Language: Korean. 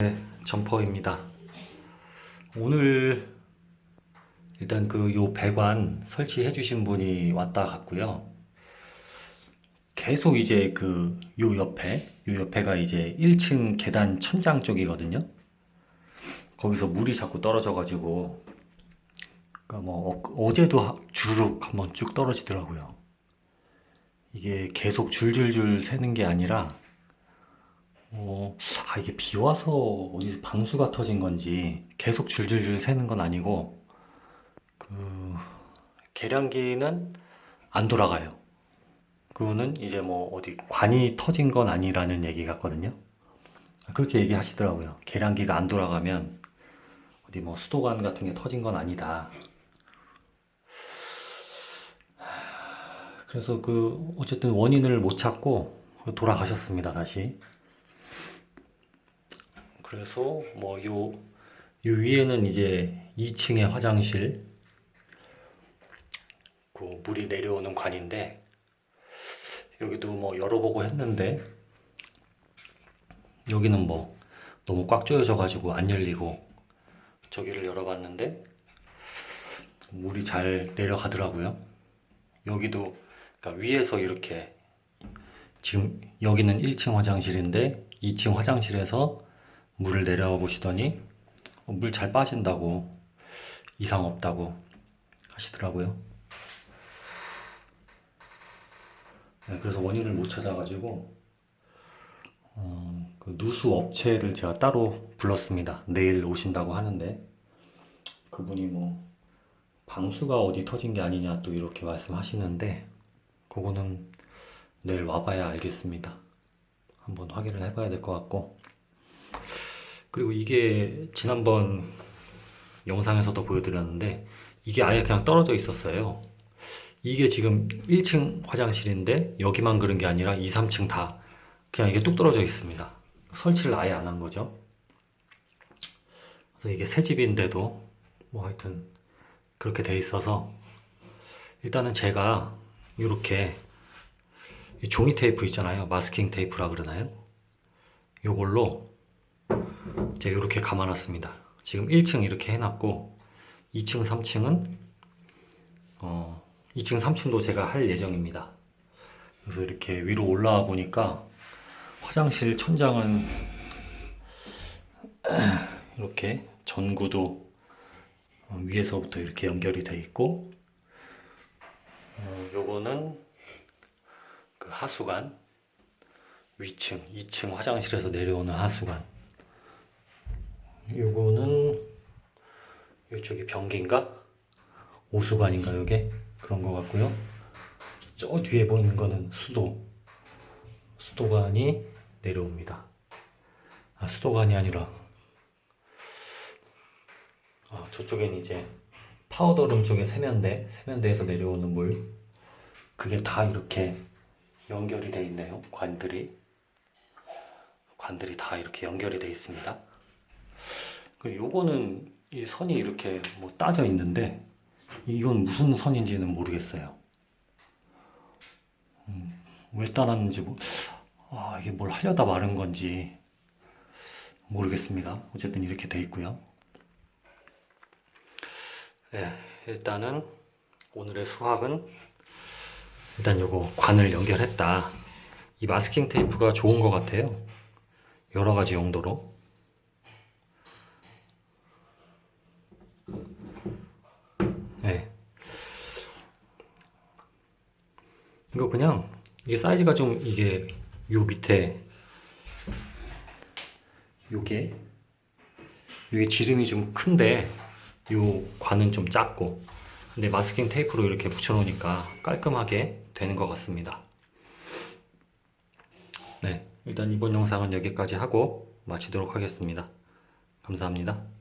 네, 점퍼입니다. 오늘 일단 그 요 배관 설치해 주신 분이 왔다 갔고요. 계속 이제 그 요 옆에 요 옆에가 이제 1층 계단 천장 쪽이거든요. 거기서 물이 자꾸 떨어져 가지고 그러니까 뭐 어- 어제도 하- 주르륵 한번 쭉 떨어지더라고요. 이게 계속 줄줄줄 새는 게 아니라 어, 아, 이게 비 와서 어디서 방수가 터진 건지 계속 줄줄줄 새는 건 아니고, 그, 계량기는 안 돌아가요. 그거는 이제 뭐 어디 관이 터진 건 아니라는 얘기 같거든요. 그렇게 얘기하시더라고요. 계량기가 안 돌아가면 어디 뭐 수도관 같은 게 터진 건 아니다. 그래서 그, 어쨌든 원인을 못 찾고 돌아가셨습니다, 다시. 그래서 뭐 요, 요 위에는 이제 2층의 화장실, 그 물이 내려오는 관인데, 여기도 뭐 열어보고 했는데, 여기는 뭐 너무 꽉 조여져 가지고 안 열리고, 저기를 열어봤는데, 물이 잘 내려가더라고요. 여기도, 그러니까 위에서 이렇게, 지금 여기는 1층 화장실인데, 2층 화장실에서 물을 내려와 보시더니 어, 물잘 빠진다고 이상 없다고 하시더라고요. 네, 그래서 원인을 못 찾아가지고 어, 그 누수 업체를 제가 따로 불렀습니다. 내일 오신다고 하는데 그분이 뭐 방수가 어디 터진 게 아니냐 또 이렇게 말씀하시는데 그거는 내일 와봐야 알겠습니다. 한번 확인을 해봐야 될 것 같고 그리고 이게 지난번 영상에서도 보여드렸는데 이게 아예 그냥 떨어져 있었어요. 이게 지금 1층 화장실인데 여기만 그런 게 아니라 2, 3층 다 그냥 이게 뚝 떨어져 있습니다. 설치를 아예 안 한 거죠. 그래서 이게 새 집인데도 뭐 하여튼 그렇게 돼 있어서 일단은 제가 이렇게 이 종이 테이프 있잖아요. 마스킹 테이프라 그러나요? 요걸로 제가 이렇게 감아놨습니다. 지금 1층 이렇게 해놨고 2층, 3층은 어, 2층, 3층도 제가 할 예정입니다. 그래서 이렇게 위로 올라와 보니까 화장실 천장은 이렇게 전구도 어, 위에서부터 이렇게 연결이 돼 있고 어, 요거는 그 하수관 위층, 2층 화장실에서 내려오는 하수관 요거는 이쪽이 변기인가? 오수관인가 요게? 그런 것 같고요. 저 뒤에 보이는 거는 수도. 수도관이 내려옵니다. 아, 수도관이 아니라 아, 저쪽엔 이제 파우더룸 쪽에 세면대, 세면대에서 내려오는 물. 그게 다 이렇게 연결이 돼 있네요. 관들이. 관들이 다 이렇게 연결이 돼 있습니다. 그 요거는 이 선이 이렇게 뭐 따져 있는데 이건 무슨 선인지는 모르겠어요. 음, 왜 따놨는지 뭐, 아 이게 뭘 하려다 마른 건지 모르겠습니다. 어쨌든 이렇게 돼 있고요. 네, 일단은 오늘의 수학은 일단 요거 관을 연결했다. 이 마스킹 테이프가 좋은 것 같아요. 여러 가지 용도로. 네. 이거 그냥 이게 사이즈가 좀 이게 요 밑에 요게 요게 지름이 좀 큰데 요 관은 좀 작고 근데 마스킹 테이프로 이렇게 붙여 놓으니까 깔끔하게 되는 것 같습니다. 네, 일단 이번 영상은 여기까지 하고 마치도록 하겠습니다. 감사합니다.